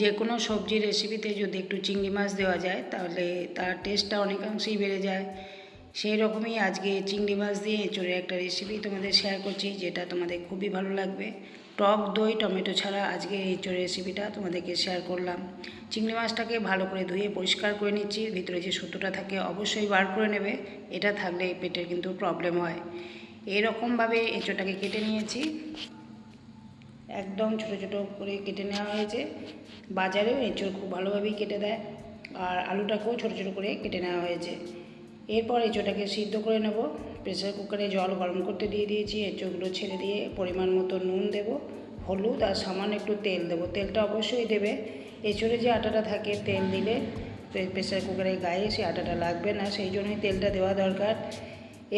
যে কোনো সবজির রেসিপিতে যদি একটু চিংড়ি মাছ দেওয়া যায়, তাহলে তার টেস্টটা অনেকাংশেই বেড়ে যায়। সেই রকমই আজকে চিংড়ি মাছ দিয়ে এঁচড়ের একটা রেসিপি তোমাদের শেয়ার করছি, যেটা তোমাদের খুবই ভালো লাগবে। টক, দই, টমেটো ছাড়া আজকে এঁচড়ের রেসিপিটা তোমাদেরকে শেয়ার করলাম। চিংড়ি মাছটাকে ভালো করে ধুয়ে পরিষ্কার করে নিচ্ছি, ভিতরে যে সুতোটা থাকে অবশ্যই বার করে নেবে, এটা থাকলে পেটের কিন্তু প্রবলেম হয়। এরকমভাবে এঁচড়টাকে কেটে নিয়েছি। একদম ছোট ছোট করে কেটে নেওয়া হয়েছে। বাজারেও এঁচড় খুব ভালোভাবেই কেটে দেয় আর আলুটাকেও ছোট ছোট করে কেটে নেওয়া হয়েছে। এরপর এঁচোটাকে সিদ্ধ করে নেব। প্রেসার কুকারে জল গরম করতে দিয়ে দিয়েছি। এঁচোগুলো ছেড়ে দিয়ে পরিমাণ মতো নুন দেব, হলুদ আর সামান্য একটু তেল দেবো। তেলটা অবশ্যই দেবে। এঁচোড়ে যে আটাটা থাকে তেল দিলে প্রেসার কুকারের গায়ে সেই আটাটা লাগবে না, সেই জন্যই তেলটা দেওয়া দরকার।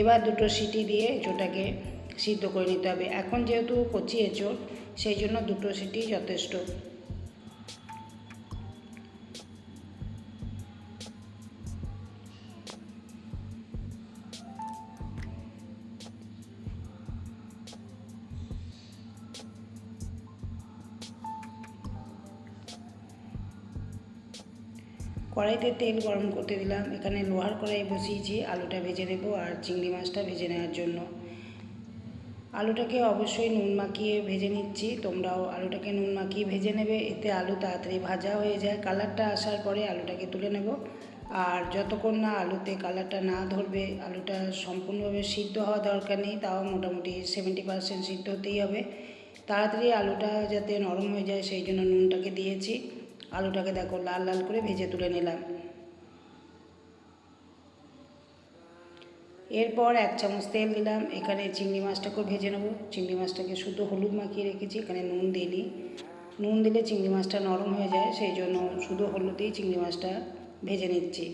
এবার দুটো সিটি দিয়ে এঁচোটাকে সিদ্ধ করে নিতে হবে। এখন যেহেতু কচি এঁচোড় সেই জন্য দুটো সিটি যথেষ্ট। কড়াইতে তেল গরম করতে দিলাম। এখানে লোহার কড়াই বসিয়েছি, আলুটা ভেজে নেব আর চিংড়ি মাছটা ভেজে নেওয়ার জন্য। আলুটাকে অবশ্যই নুন মাখিয়ে ভেজে নিচ্ছি। তোমরাও আলুটাকে নুন মাখিয়ে ভেজে নেবে। এতে আলু তাড়াতাড়ি ভাজা হয়ে যায়। কালারটা আসার পরে আলুটাকে তুলে নেব। আর যতক্ষণ না আলুতে কালারটা না ধরবে, আলুটা সম্পূর্ণভাবে সিদ্ধ হওয়া দরকার নেই। তাও মোটামুটি সেভেন্টি পার্সেন্ট সিদ্ধ হতেই হবে। তাড়াতাড়ি আলুটা যাতে নরম হয়ে যায়, সেই জন্য নুনটাকে দিয়েছি। আলুটাকে দেখো লাল লাল করে ভেজে তুলে নিলাম। এরপর এক চামচ তেল দিলাম, এখানে চিংড়ি মাছটাকেও ভেজে নেব। চিংড়ি মাছটাকে শুধু হলুদ মাখিয়ে রেখেছি, এখানে নুন দিইনি। নুন দিলে চিংড়ি মাছটা নরম হয়ে যায়, সেই জন্য শুধু হলুদেই চিংড়ি মাছটা ভেজে নিচ্ছি।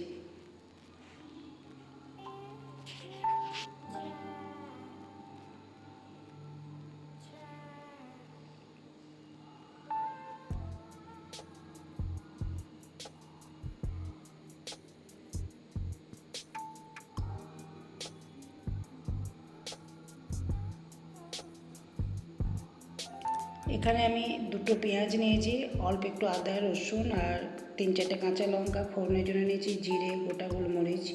এখানে আমি দুটো পেঁয়াজ নিয়েছি, অল্প একটু আদা, রসুন আর তিন চারটে কাঁচা লঙ্কা, ফোড়নের জন্য নিয়েছি জিরে, গোটা গোলমরিচ,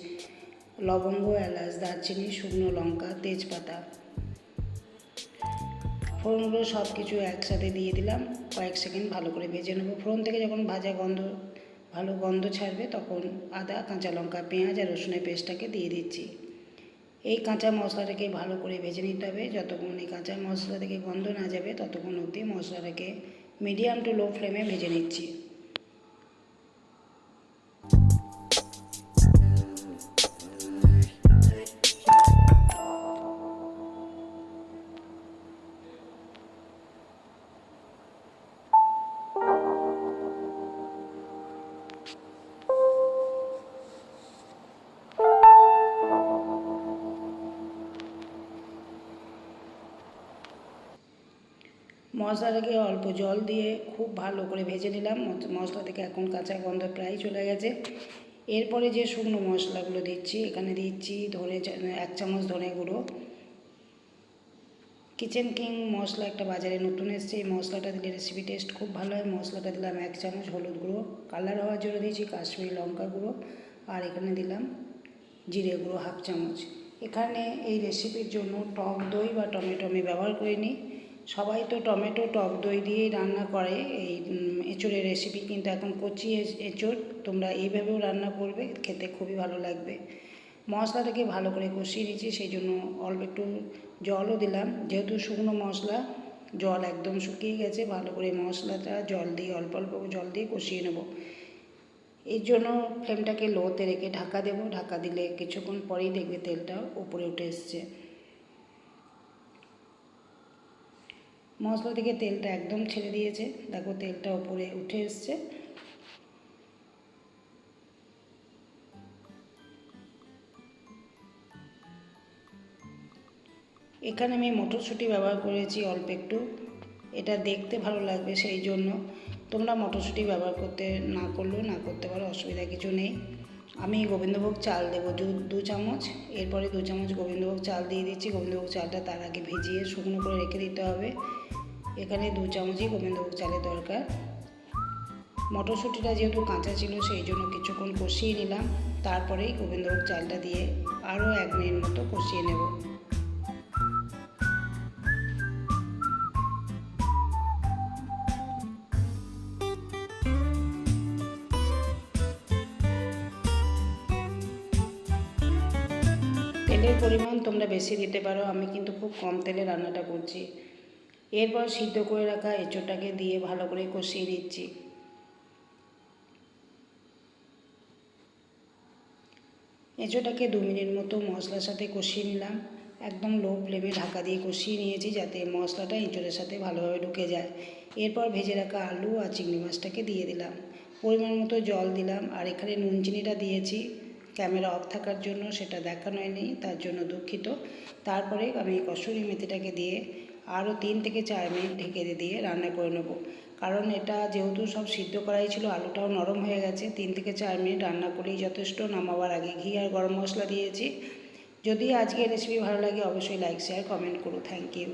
লবঙ্গ, এলাচ, দারচিনি, শুকনো লঙ্কা, তেজপাতা। ফোড়নগুলো সব কিছু একসাথে দিয়ে দিলাম, কয়েক সেকেন্ড ভালো করে ভেজে নেব। ফোড়ন থেকে যখন ভাজা গন্ধ, ভালো গন্ধ ছাড়বে, তখন আদা, কাঁচা লঙ্কা, পেঁয়াজ আর রসুনের পেস্টটাকে দিয়ে দিচ্ছি। এই কাঁচা মশলাটাকে ভালো করে ভেজে নিতে হবে। যতক্ষণ এই কাঁচা মশলা থেকে গন্ধ না যাবে, ততক্ষণ অবধি মশলাটাকে মিডিয়াম টু লো ফ্লেমে ভেজে নিচ্ছি। মশলাটাকে অল্প জল দিয়ে খুব ভালো করে ভেজে নিলাম। মশলা থেকে এখন কাঁচা গন্ধ প্রায় চলে গেছে। এরপরে যে শুকনো মশলাগুলো দিচ্ছি, এখানে দিচ্ছি ধনে এক চামচ ধনে গুঁড়ো। কিচেন কিং মশলা একটা বাজারে নতুন এসছে। এই মশলাটা দিলে রেসিপি টেস্ট খুব ভালো হয়। মশলাটা দিলাম এক চামচ হলুদ গুঁড়ো। কালার হওয়ার জন্য দিয়েছি কাশ্মীরি লঙ্কা গুঁড়ো। আর এখানে দিলাম জিরে গুঁড়ো হাফ চামচ। এখানে এই রেসিপির জন্য টক দই বা টমেটো আমি ব্যবহার করিনি। সবাই তো টমেটো, টক দই দিয়েই রান্না করে। এই এঁচোড়ের রেসিপি কিন্তু এখন কচি এঁচোড়। তোমরা এইভাবেও রান্না করবে, খেতে খুবই ভালো লাগবে। মশলাটাকে ভালো করে কষিয়ে নিয়েছি, সেই জন্য অল্প একটু জলও দিলাম। যেহেতু শুকনো মশলা, জল একদম শুকিয়ে গেছে, ভালো করে মশলাটা জল দিয়ে, অল্প অল্প জল দিয়ে কষিয়ে নেব। এর জন্য ফ্লেমটাকে লোতে রেখে ঢাকা দেবো। ঢাকা দিলে কিছুক্ষণ পরেই দেখবে তেলটা উপরে উঠে এসছে। মশলা থেকে তেলটা একদম ছেড়ে দিয়েছে। দেখো তেলটা ওপরে উঠে এসছে। এখানে আমি মটরশুঁটি ব্যবহার করেছি অল্প একটু। এটা দেখতে ভালো লাগবে সেই জন্য। তোমরা মটরশুঁটি ব্যবহার করতে না করলেও না করতে পারো, অসুবিধা কিছু নেই। আমি গোবিন্দভোগ চাল দেবো দু দু চামচ। এরপরে দু চামচ গোবিন্দভোগ চাল দিয়ে দিচ্ছি। গোবিন্দভোগ চালটা তার আগে ভিজিয়ে শুকনো করে রেখে দিতে হবে। এখানে দু চামচই গোবিন্দভোগ চালের দরকার। মটরশুঁটিটা যেহেতু কাঁচা ছিল, সেই জন্য কিছুক্ষণ কষিয়ে নিলাম। তারপরেই গোবিন্দভোগ চালটা দিয়ে আরও এক মিনিট মতো কষিয়ে নেব। তেলের পরিমাণ তোমরা বেশি দিতে পারো, আমি কিন্তু খুব কম তেলে রান্নাটা করছি। এরপর সিদ্ধ করে রাখা এঁচোড়টাকে দিয়ে ভালো করে কষিয়ে নিচ্ছি। এঁচোড়টাকে দু মিনিট মতো মশলার সাথে কষিয়ে নিলাম। একদম লো ফ্লেমে ঢাকা দিয়ে কষিয়ে নিয়েছি যাতে মশলাটা এঁচোড়ের সাথে ভালোভাবে ঢুকে যায়। এরপর ভেজে রাখা আলু আর চিংড়ি মাছটাকে দিয়ে দিলাম। পরিমাণ মতো জল দিলাম আর এখানে নুন চিনিটা দিয়েছি। ক্যামেরা অফ থাকার জন্য সেটা দেখানো হয়নি, তার জন্য দুঃখিত। তারপরে আমি কসুরি মেথিটাকে দিয়ে আরও তিন থেকে চার মিনিট ঢেকে দিয়ে রান্না করে নেব। কারণ এটা যেহেতু সব সিদ্ধ করাই ছিল, আলুটাও নরম হয়ে গেছে, তিন থেকে চার মিনিট রান্না করেই যথেষ্ট নামাবার আগে ঘি আর গরম মশলা দিয়েছি। যদি আজকের রেসিপি ভালো লাগে, অবশ্যই লাইক শেয়ার কমেন্ট করো। Thank you